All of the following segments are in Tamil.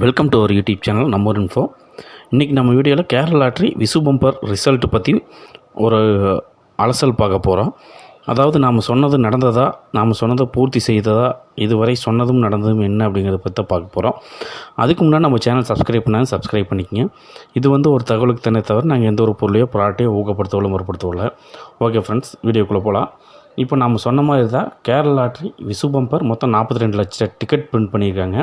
Welcome to our YouTube channel நம்ம ஒரு இன்ஃபோ இன்றைக்கி நம்ம வீடியோவில் Kerala lottery Vishu bumper result பற்றி ஒரு அலசல் பார்க்க போகிறோம் அதாவது நாம் சொன்னது நடந்ததா நாம் சொன்னதை பூர்த்தி செய்ததா இதுவரை சொன்னதும் நடந்ததும் என்ன அப்படிங்கிறத பற்றி பார்க்க போகிறோம் அதுக்கு முன்னாடி நம்ம சேனல் சப்ஸ்கிரைப் பண்ணாலும் சப்ஸ்கிரைப் பண்ணிக்கங்க. இது வந்து ஒரு தகவலுக்கு தானே தவிர நாங்கள் எந்த ஒரு பொருளையோ ப்ராடக்டையோ ஊக்கப்படுத்தவில்லை முற்படுத்தவில்லை ஓகே ஃப்ரெண்ட்ஸ் வீடியோக்குள்ளே போகலாம் இப்போ நாம் சொன்ன மாதிரி தான் கேரள லாட்ரி விசு பம்பர் மொத்தம் நாற்பத்தி ரெண்டு லட்சம் டிக்கெட் பிரிண்ட் பண்ணியிருக்காங்க.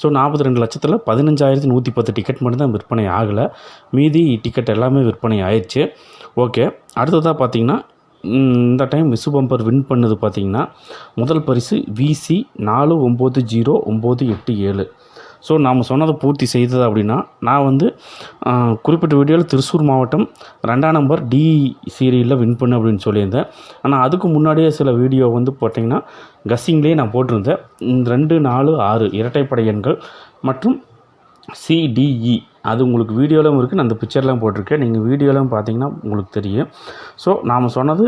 ஸோ நாற்பத்தி ரெண்டு லட்சத்தில் பதினஞ்சாயிரத்தி நூற்றி பத்து டிக்கெட் மட்டும்தான் விற்பனை ஆகலை. மீதி டிக்கெட் எல்லாமே விற்பனை ஆயிடுச்சு. ஓகே அடுத்ததாக பார்த்தீங்கன்னா இந்த டைம் விசு பம்பர் வின் பண்ணது பார்த்தீங்கன்னா முதல் பரிசு விசி நாலு ஒம்பது ஜீரோ ஒம்பது எட்டு ஏழு. ஸோ நாம் சொன்னதை பூர்த்தி செய்தது அப்படின்னா நான் வந்து குறிப்பிட்ட வீடியோவில் திருச்சூர் மாவட்டம் ரெண்டாம் நம்பர் டி சீரியலில் வின் பண்ணு அப்படின்னு சொல்லியிருந்தேன். ஆனால் அதுக்கு முன்னாடியே சில வீடியோ வந்து போட்டிங்கன்னா கஸ்ஸிங்லேயே நான் போட்டிருந்தேன். ரெண்டு நாலு ஆறு இரட்டைப்படை எண்கள் மற்றும் சிடிஇ e. அது உங்களுக்கு வீடியோலாம் இருக்குது நான் அந்த பிக்சர்லாம் போட்டிருக்கேன். நீங்கள் வீடியோலாம் பார்த்தீங்கன்னா உங்களுக்கு தெரியும். ஸோ நாம் சொன்னது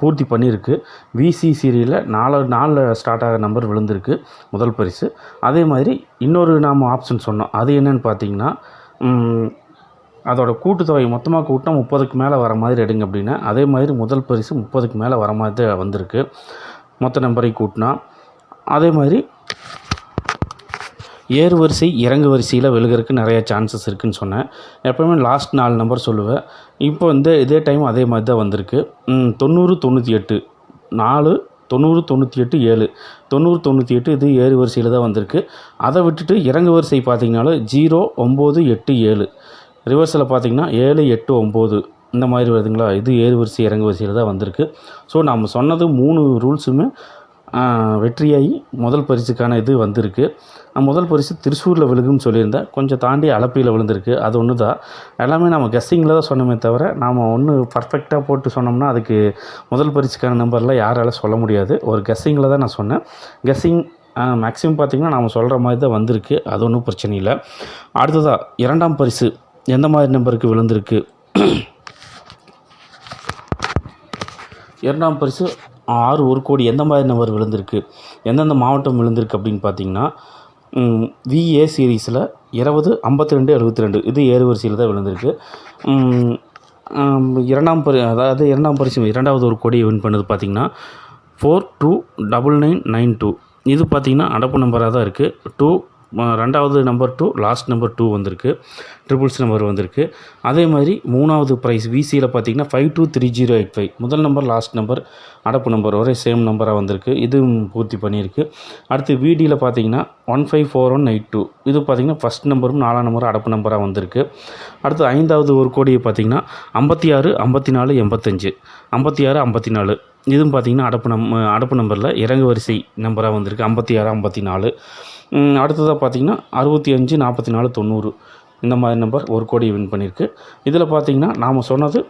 பூர்த்தி பண்ணியிருக்கு. விசி சீரியலில் நாலு நாலில் ஸ்டார்ட் ஆகிற நம்பர் விழுந்திருக்கு முதல் பரிசு. அதே மாதிரி இன்னொரு நாம் ஆப்ஷன் சொன்னோம். அது என்னென்னு பார்த்தீங்கன்னா அதோட கூட்டுத்தொகை மொத்தமாக கூட்டினா முப்பதுக்கு மேலே வர மாதிரி எடுங்க அப்படின்னா அதே மாதிரி முதல் பரிசு முப்பதுக்கு மேலே வர மாதிரி தான் வந்திருக்கு. மொத்த நம்பரை கூட்டினா அதே மாதிரி ஏறு வரிசை இறங்கு வரிசையில் விழுகிறதுக்கு நிறையா சான்சஸ் இருக்குதுன்னு சொன்னேன். எப்போவுமே லாஸ்ட் நாலு நம்பர் சொல்லுவேன். இப்போ வந்து இதே டைம் அதே மாதிரி தான் வந்திருக்கு தொண்ணூறு தொண்ணூற்றி எட்டு. நாலு தொண்ணூறு தொண்ணூற்றி எட்டு ஏழு. தொண்ணூறு தொண்ணூற்றி எட்டு இது ஏறு வரிசையில் தான் வந்திருக்கு. அதை விட்டுட்டு இறங்கு வரிசை பார்த்தீங்கனாலும் ஜீரோ ஒம்பது எட்டு ஏழு. ரிவர்ஸில் பார்த்தீங்கன்னா ஏழு எட்டு ஒம்பது. இந்த மாதிரி வருதுங்களா? இது ஏறு வரிசை இறங்கு வரிசையில் தான் வந்திருக்கு. ஸோ நம்ம சொன்னது மூணு ரூல்ஸுமே வெற்றியாகி முதல் பரிசுக்கான இது வந்திருக்கு. நான் முதல் பரிசு திருச்சூரில் விழுகுன்னு சொல்லியிருந்தேன் கொஞ்சம் தாண்டி அளப்பியில் விழுந்திருக்கு. அது ஒன்று தான் எல்லாமே நம்ம கெஸ்ஸிங்கில் தான் சொன்னோமே தவிர நாம் ஒன்று பர்ஃபெக்டாக போட்டு சொன்னோம்னா அதுக்கு முதல் பரிசுக்கான நம்பர்லாம் யாரால சொல்ல முடியாது. ஒரு கெஸ்ஸிங்கில் தான் நான் சொன்னேன். கெஸ்ஸிங் மேக்ஸிமம் பார்த்திங்கன்னா நாம் சொல்கிற மாதிரி தான் வந்திருக்கு. அது ஒன்றும் பிரச்சனை இல்லை. அடுத்ததாக இரண்டாம் பரிசு எந்த மாதிரி நம்பருக்கு விழுந்திருக்கு? இரண்டாம் பரிசு ஆறு ஒரு கோடி எந்த மாதிரி நம்பர் விழுந்திருக்கு எந்தெந்த மாவட்டம் விழுந்திருக்கு அப்படின்னு பார்த்தீங்கன்னா விஏ சீரீஸில் இருபது ஐம்பத்தி ரெண்டு எழுபத்தி ரெண்டு இது ஏறு வரிசையில் தான் விழுந்திருக்கு. இரண்டாம் பரி அதாவது இரண்டாம் பரிசு இரண்டாவது ஒரு கோடியை வின் பண்ணது பார்த்தீங்கன்னா four two double nine nine two இது பார்த்திங்கன்னா அடப்பு நம்பராக தான் இருக்குது டூ ரெண்டாவது number two last number two வந்திருக்கு. ட்ரிபிள்ஸ் நம்பர் வந்திருக்கு. அதே மாதிரி மூணாவது ப்ரைஸ் விசியில் பார்த்தீங்கன்னா five two three zero eight five முதல் நம்பர் லாஸ்ட் நம்பர் அடப்பு நம்பர் ஒரே சேம் நம்பராக வந்திருக்கு. இதுவும் பூர்த்தி பண்ணியிருக்கு. அடுத்து விடியில் பார்த்தீங்கன்னா one five four one eight two இது பார்த்தீங்கன்னா ஃபஸ்ட் நம்பரும் நாலாம் நம்பரும் அடப்பு நம்பராக வந்திருக்கு. அடுத்து ஐந்தாவது ஒரு கோடியை பார்த்தீங்கன்னா ஐம்பத்தி ஆறு ஐம்பத்தி நாலு எண்பத்தஞ்சு. ஐம்பத்தி ஆறு ஐம்பத்தி நாலு. இதுவும் பார்த்தீங்கன்னா அடப்பு நம் அடப்பு நம்பரில் இறங்கு வரிசை நம்பராக வந்திருக்கு. ஐம்பத்தி ஆறு ஐம்பத்தி நாலு. அடுத்ததாக பார்த்தீங்கன்னா அறுபத்தி அஞ்சு நாற்பத்தி நாலு தொண்ணூறு. இந்த மாதிரி நம்பர் ஒரு கோடியை வின் பண்ணியிருக்கு இதில் பார்த்தீங்கன்னா நாம் சொன்னது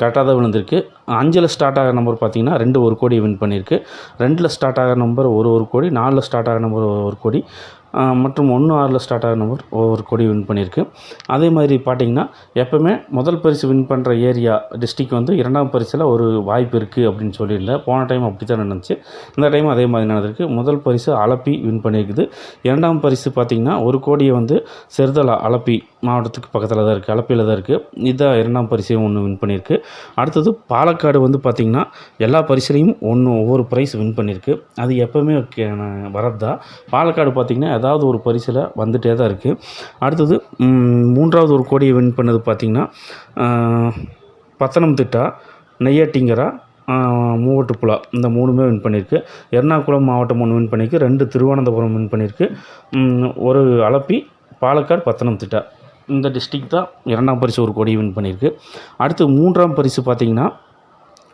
கரெக்டாக தான் விழுந்திருக்கு. அஞ்சில் ஸ்டார்ட் ஆகிற நம்பர் பார்த்தீங்கன்னா ரெண்டு ஒரு கோடி வின் பண்ணியிருக்கு ரெண்டில் ஸ்டார்ட் ஆகிற நம்பர் ஒரு ஒரு கோடி நாலில் ஸ்டார்ட் ஆகிற நம்பர் ஒரு கோடி. மற்றும் ஒன்று ஆறில் ஸ்டார்ட் ஆகிற நம்பர் ஒரு கோடி வின் பண்ணியிருக்கு. அதே மாதிரி பார்த்தீங்கன்னா எப்போவுமே முதல் பரிசு வின் பண்ணுற ஏரியா டிஸ்ட்ரிக் வந்து இரண்டாம் பரிசில் ஒரு வாய்ப்பு இருக்குது அப்படின்னு சொல்லியிருந்தேன். போன டைம் அப்படி தான் நடந்துச்சு இந்த டைம் அதே மாதிரி நடந்திருக்கு. முதல் பரிசு அலப்பி வின் பண்ணியிருக்குது. இரண்டாம் பரிசு பார்த்திங்கன்னா ஒரு கோடியை வந்து செருதலா அலப்பி மாவட்டத்துக்கு பக்கத்தில் தான் இருக்குது அலப்பியில் தான் இருக்குது இதுதான் இரண்டாம் பரிசையும் ஒன்று வின் பண்ணியிருக்கு. அடுத்தது பாலக்காடு வந்து பார்த்திங்கன்னா எல்லா பரிசுலையும் ஒன்று ஒவ்வொரு ப்ரைஸ் வின் பண்ணியிருக்கு. அது எப்போவுமே வரது தான் பாலக்காடு பார்த்திங்கன்னா ஏதாவது ஒரு பரிசில் வந்துகிட்டே தான் இருக்குது அடுத்தது மூன்றாவது ஒரு கோடியை வின் பண்ணது பார்த்திங்கன்னா பத்தனம்திட்டா நெய்யாட்டிங்கரா மூவட்டுப்புழா இந்த மூணுமே வின் பண்ணியிருக்கு எர்ணாகுளம் மாவட்டம் ஒன்று வின் பண்ணியிருக்கு ரெண்டு திருவனந்தபுரம் வின் பண்ணியிருக்கு ஒரு அலப்பி பாலக்காடு பத்தனம்திட்டா இந்த டிஸ்ட்ரிக் தான் இரண்டாம் பரிசு ஒரு கோடி வின் பண்ணியிருக்கு அடுத்து மூன்றாம் பரிசு பார்த்திங்கன்னா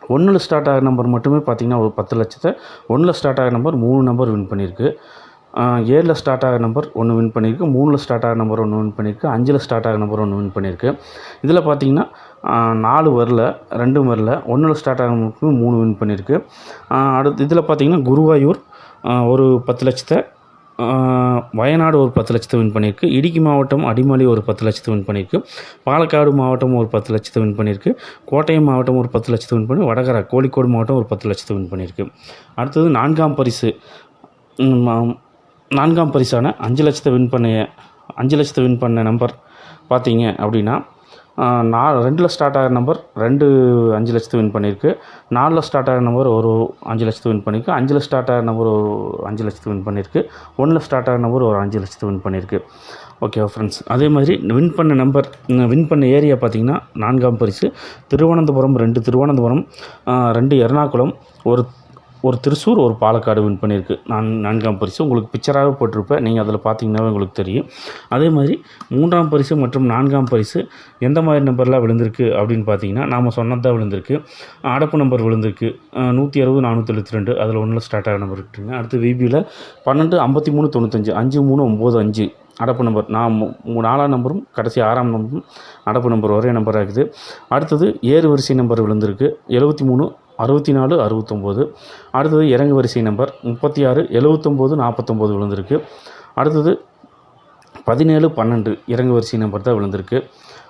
ஒன்றில் ஸ்டார்ட் ஆகிற நம்பர் மட்டுமே பார்த்திங்கன்னா ஒரு பத்து லட்சத்தை ஒன்றில் ஸ்டார்ட் ஆகிற நம்பர் மூணு நம்பர் வின் பண்ணியிருக்கு ஏழில் ஸ்டார்ட் ஆகிற நம்பர் ஒன்று வின் பண்ணியிருக்கு மூணில் ஸ்டார்ட் ஆகிற நம்பர் ஒன்று வின் பண்ணியிருக்கு அஞ்சில் ஸ்டார்ட் ஆகிற நம்பர் ஒன்று வின் பண்ணியிருக்கு. இதில் பார்த்தீங்கன்னா நாலு வரல ரெண்டும் வரல ஒன்றில் ஸ்டார்ட் ஆகிற நம்பருக்கு மூணு வின் பண்ணியிருக்கு. அடுத்து இதில் பார்த்தீங்கன்னா குருவாயூர் ஒரு பத்து லட்சத்தை வயநாடு ஒரு பத்து லட்சத்தை வின் பண்ணியிருக்கு. இடுக்கி மாவட்டம் அடிமலை ஒரு பத்து லட்சத்தை வின் பண்ணியிருக்கு. பாலக்காடு மாவட்டம் ஒரு பத்து லட்சத்தை வின் பண்ணியிருக்கு. கோட்டயம் மாவட்டம் ஒரு பத்து லட்சத்தை வின் பண்ணி வடகரை கோழிக்கோடு மாவட்டம் ஒரு பத்து லட்சத்தை வின் பண்ணியிருக்கு. அடுத்தது நான்காம் பரிசு நான்காம் பரிசான அஞ்சு லட்சத்தை வின் பண்ண அஞ்சு லட்சத்தை வின் பண்ண நம்பர் பார்த்தீங்க அப்படின்னா நான் ரெண்டில் ஸ்டார்ட் ஆகிற நம்பர் ரெண்டு அஞ்சு லட்சத்தை வின் பண்ணியிருக்கு. நாலில் ஸ்டார்ட் ஆகிற நம்பர் ஒரு அஞ்சு லட்சத்தை வின் பண்ணியிருக்கு. அஞ்சில் ஸ்டார்ட் ஆகிற நம்பர் ஒரு அஞ்சு லட்சத்தை வின் பண்ணியிருக்கு. ஒன்றில் ஸ்டார்ட் ஆகிற நம்பர் ஒரு அஞ்சு லட்சத்தை வின் பண்ணியிருக்கு. ஓகேவா ஃப்ரெண்ட்ஸ் oh, அதே மாதிரி வின் பண்ண நம்பர் வின் பண்ண ஏரியா பார்த்தீங்கன்னா நான்காம் பரிசு. திருவனந்தபுரம் ரெண்டு திருவனந்தபுரம் ரெண்டு எர்ணாகுளம் ஒரு ஒரு திருச்சூர் ஒரு பாலக்காடு வின் பண்ணியிருக்கு. நான் நான்காம் பரிசு உங்களுக்கு பிக்சராகவே போட்டிருப்பேன். நீங்கள் அதில் பார்த்தீங்கன்னாவே உங்களுக்கு தெரியும். அதே மாதிரி மூன்றாம் பரிசு மற்றும் நான்காம் பரிசு எந்த மாதிரி நம்பர்லாம் விழுந்திருக்கு அப்படின்னு பார்த்தீங்கன்னா நாம் சொன்னதான் விழுந்திருக்கு. அடப்பு நம்பர் விழுந்திருக்கு. நூற்றி அறுபது நானூற்றி எழுபத்தி ரெண்டு. அதில் ஒன்றில் ஸ்டார்ட் ஆகிற நம்பர் இருக்குங்க. அடுத்து விபியில் பன்னெண்டு ஐம்பத்தி மூணு தொண்ணூத்தஞ்சு அஞ்சு மூணு ஒம்பது அஞ்சு. அடப்பு நம்பர் நான் நாலாம் நம்பரும் கடைசி ஆறாம் நம்பரும் அடப்பு நம்பர் ஒரே நம்பராக இருக்குது. அடுத்தது ஏறு வரிசை நம்பர் விழுந்திருக்கு. எழுபத்தி மூணு அறுபத்தி நாலு அறுபத்தொம்போது. அடுத்தது இறங்கு வரிசை நம்பர் முப்பத்தி ஆறு எழுபத்தொம்போது நாற்பத்தொம்போது விழுந்திருக்கு. அடுத்தது பதினேழு பன்னெண்டு இறங்கு வரிசை நம்பர் தான் விழுந்திருக்கு.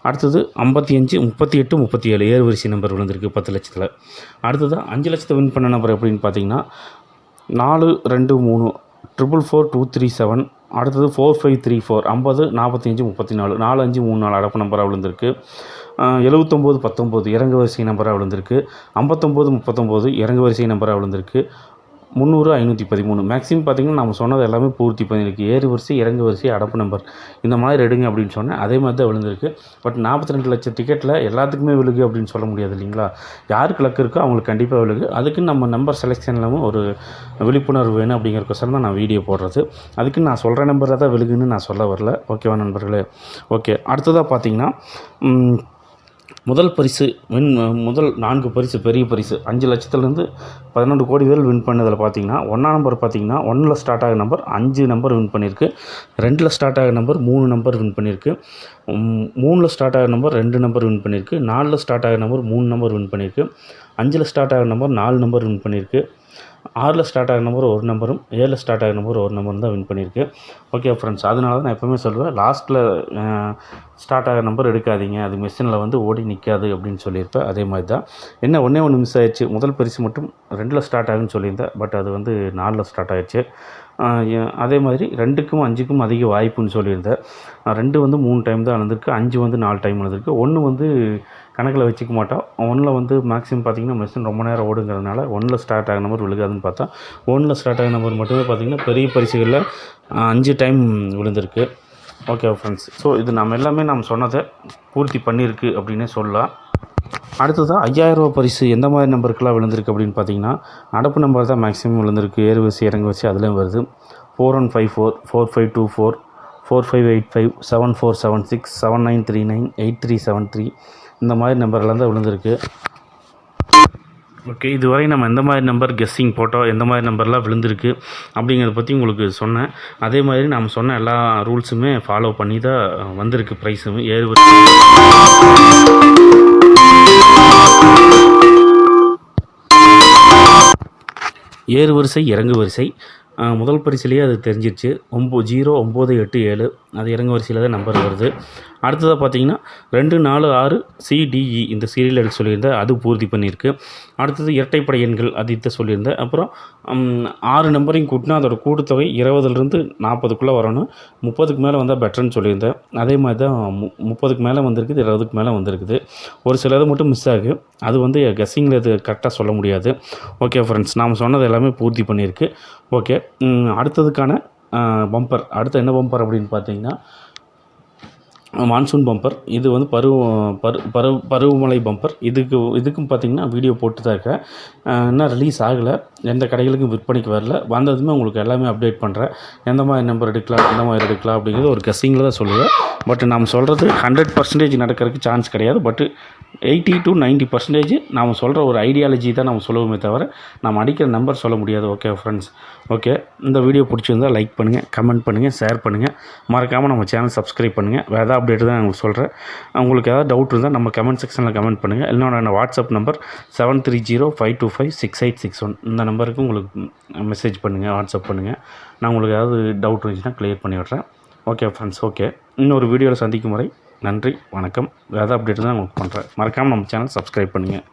அடுத்தது ஐம்பத்தி அஞ்சு முப்பத்தி எட்டு முப்பத்தி ஏழு ஏறு வரிசை நம்பர் விழுந்திருக்கு பத்து லட்சத்தில். அடுத்தது அஞ்சு லட்சத்தை வின் பண்ண நம்பர் எப்படின்னு பார்த்தீங்கன்னா நாலு ரெண்டு மூணு triple four two three seven அடுத்தது ஃபோர் ஃபைவ் த்ரீ ஃபோர் ஐம்பது நாற்பத்தஞ்சு முப்பத்தி நாலு நாலு அஞ்சு மூணு நாலு அடப்பு நம்பராக விழுந்திருக்கு. எழுபத்தொம்போது பத்தொம்போது இறங்கு வரிசை நம்பராக விழுந்திருக்கு. ஐம்பத்தொம்போது முப்பத்தொம்போது இறங்கு வரிசை நம்பராக விழுந்திருக்கு. முந்நூறு ஐநூற்றி பதிமூணு. மேக்ஸிமம் பார்த்தீங்கன்னா நம்ம சொன்னது எல்லாமே பூர்த்தி பண்ணியிருக்கு. ஏறு வரிசை இறங்கு வரிசை அடப்பு நம்பர் இந்த மாதிரி எடுங்க அப்படின்னு சொன்னேன். அதே மாதிரி தான் விழுந்திருக்கு. பட் நாற்பத்தி ரெண்டு லட்சம் டிக்கெட்டில் எல்லாத்துக்குமே விழுகு அப்படின்னு சொல்ல முடியாது இல்லைங்களா? யாருக்கு லக்கு இருக்கோ அவங்களுக்கு கண்டிப்பாக விழுகு. அதுக்கு நம்ம நம்பர் செலெக்ஷன்லவும் ஒரு விழிப்புணர்வு வேணும் அப்படிங்கிறக்கோசரம் தான் நான் வீடியோ போடுறது. அதுக்கு நான் சொல்கிற நம்பரில் தான் விழுகுன்னு நான் சொல்ல வரல. ஓகேவா நண்பர்களே? ஓகே அடுத்ததாக பார்த்தீங்கன்னா முதல் பரிசு வின் முதல் நான்கு பரிசு பெரிய பரிசு அஞ்சு லட்சத்துலேருந்து பதினொன்று கோடி பேர் வின் பண்ணதில் பார்த்தீங்கன்னா ஒன்றாம் நம்பர் பார்த்தீங்கன்னா ஒன்றில் ஸ்டார்ட் ஆகிற நம்பர் அஞ்சு நம்பர் வின் பண்ணியிருக்கு. ரெண்டில் ஸ்டார்ட் ஆகிற நம்பர் மூணு நம்பர் வின் பண்ணியிருக்கு. மூணில் ஸ்டார்ட் ஆகிற நம்பர் ரெண்டு நம்பர் வின் பண்ணியிருக்கு. நாலில் ஸ்டார்ட் ஆகிற நம்பர் மூணு நம்பர் வின் பண்ணியிருக்கு. அஞ்சில் ஸ்டார்ட் ஆகிற நம்பர் நாலு நம்பர் வின் பண்ணியிருக்கு. ஆறில் ஸ்டார்ட் ஆகிற நம்பர் ஒரு நம்பரும் ஏழில் ஸ்டார்ட் ஆகிற நம்பர் ஒரு நம்பரும் தான் வின் பண்ணியிருக்கு. ஓகே ஃப்ரெண்ட்ஸ் அதனால தான் நான் எப்போவுமே சொல்லுவேன் லாஸ்ட்டில் ஸ்டார்ட் ஆகிற நம்பர் எடுக்காதீங்க. அது மிஷினில் வந்து ஓடி நிற்காது அப்படின்னு சொல்லியிருப்பேன். அதே மாதிரி தான் என்ன ஒன்றே ஒன்று மிஸ் ஆயிடுச்சு. முதல் பரிசு மட்டும் ரெண்டில் ஸ்டார்ட் ஆகுன்னு சொல்லியிருந்தேன். பட் அது வந்து நாலில் ஸ்டார்ட் ஆகிடுச்சு அதே மாதிரி ரெண்டுக்கும் அஞ்சுக்கும் அதிக வாய்ப்புன்னு சொல்லியிருந்தேன். ரெண்டு வந்து மூணு டைம் தான் அளந்திருக்கு. அஞ்சு வந்து நாலு டைம் அளந்திருக்கு. ஒன்று வந்து கணக்கில் வச்சுக்க மாட்டோம். ஒன்றில் வந்து மேக்ஸிமம் பார்த்திங்கன்னா மிஷின் ரொம்ப நேரம் ஓடுங்கிறதுனால ஒன்றில் ஸ்டார்ட் ஆகிற நம்பர் விழுகாதுன்னு பார்த்தா ஒன்றில் ஸ்டார்ட் ஆகிற நம்பர் மட்டுமே பார்த்திங்கன்னா பெரிய பரிசுகளில் அஞ்சு டைம் விழுந்திருக்கு. ஓகே ஃப்ரெண்ட்ஸ் ஸோ இது நம்ம எல்லாமே நம்ம சொன்னதை பூர்த்தி பண்ணியிருக்கு அப்படின்னே சொல்லலாம். அடுத்ததாக ஐயாயிரரூபா பரிசு எந்த மாதிரி நம்பருக்கெல்லாம் விழுந்திருக்கு அப்படின்னு பார்த்தீங்கன்னா நடப்பு நம்பர் தான் மேக்ஸிமம் விழுந்திருக்கு. ஏறு வரிசை இறங்கு வச்சு அதுலேயும் வருது. Four one five four four five two four four five eight five seven four seven six seven nine three nine eight three seven three இந்த மாதிரி நம்பர்லாம் தான் விழுந்திருக்கு. ஓகே இதுவரை நம்ம எந்த மாதிரி நம்பர் கெஸ்ஸிங் போட்டோம் எந்த மாதிரி நம்பர்லாம் விழுந்திருக்கு அப்படிங்கிறத பற்றி உங்களுக்கு சொன்னேன். அதே மாதிரி நாம் சொன்ன எல்லா ரூல்ஸுமே ஃபாலோ பண்ணி தான் வந்திருக்கு ப்ரைஸும் ஏறு ஏறு வரிசை இறங்கு வரிசை. முதல் பரிசிலேயே அது தெரிஞ்சிருச்சு. ஒம்போ ஜீரோ ஒம்பது எட்டு ஏழு. அது இறங்கு வரிசையில் தான் நம்பர் வருது. அடுத்ததாக பார்த்தீங்கன்னா ரெண்டு நாலு ஆறு சிடிஇ இந்த சீரியல் எடுத்து சொல்லியிருந்தேன். அது பூர்த்தி பண்ணியிருக்கு. அடுத்தது இரட்டைப்படை எண்கள் அது இதை சொல்லியிருந்தேன். அப்புறம் ஆறு நம்பரையும் கூட்டினா அதோட கூட்டுத்தொகை இருபதுலேருந்து நாற்பதுக்குள்ளே வரணும். முப்பதுக்கு மேலே வந்தால் பெட்டர்னு சொல்லியிருந்தேன். அதே மாதிரி தான் மு முப்பதுக்கு மேலே வந்திருக்குது இருபதுக்கு மேலே வந்திருக்குது. ஒரு சிலது மட்டும் மிஸ் ஆகுது. அது வந்து கெஸ்ஸிங்கில் இது கரெக்டாக சொல்ல முடியாது. ஓகே ஃப்ரெண்ட்ஸ் நாம் சொன்னது எல்லாமே பூர்த்தி பண்ணியிருக்கு. ஓகே அடுத்ததுக்கான பம்பர் அடுத்து என்ன பம்பர் அப்படின்னு பார்த்தீங்கன்னா மான்சூன் பம்பர் இது வந்து பருவ பரு பருவ பருவமழை பம்பர் இதுக்கு இதுக்கும் பார்த்தீங்கன்னா வீடியோ போட்டு தான் இருக்கேன் இன்னும் ரிலீஸ் ஆகலை. எந்த கடைகளுக்கும் விற்பனைக்கு வரல. வந்ததுமே உங்களுக்கு எல்லாமே அப்டேட் பண்ணுறேன் எந்த மாதிரி நம்பர் எடுக்கலாம் எந்த மாதிரி எடுக்கலாம் அப்படிங்கிறது ஒரு கெஸ்ஸிங்கில் தான் சொல்லுவேன். பட் நாம் சொல்கிறது ஹண்ட்ரட் பர்சன்டேஜ் நடக்கிறதுக்கு சான்ஸ் கிடையாது. பட் எயிட்டி டு 90% பர்சன்டேஜ் நாம் சொல்கிற ஒரு ஐடியாலஜி தான் நம்ம சொல்லுவோமே தவிர நம்ம அடிக்கிற நம்பர் சொல்ல முடியாது. ஓகே ஃப்ரெண்ட்ஸ் ஓகே இந்த வீடியோ பிடிச்சிருந்தா லைக் பண்ணுங்கள் கமெண்ட் பண்ணுங்கள் ஷேர் பண்ணுங்கள் மறக்காமல் நம்ம சேனல் சப்ஸ்கிரைப் பண்ணுங்கள் வேறு அப்டேட் தான் உங்களுக்கு சொல்கிறேன் உங்களுக்கு ஏதாவது டவுட் இருந்தால் நம்ம கமெண்ட் செக்ஷனில் கமெண்ட் பண்ணுங்கள் என்னோட WhatsApp number seven three zero five two five six eight six one இந்த நம்பருக்கு உங்களுக்கு மெசேஜ் பண்ணுங்கள் வாட்ஸ்அப் பண்ணுங்கள் நான் உங்களுக்கு ஏதாவது டவுட் இருந்துச்சுன்னா க்ளியர் பண்ணி விட்றேன். ஓகே ஃப்ரெண்ட்ஸ் ஓகே இன்னொரு வீடியோவில் சந்திக்கும் முறை நன்றி வணக்கம். வேறு ஏதாவது அப்டேட் தான் உங்களுக்கு பண்ணுறேன் மறக்காமல் நம்ம சேனல் சப்ஸ்கிரைப் பண்ணுங்கள்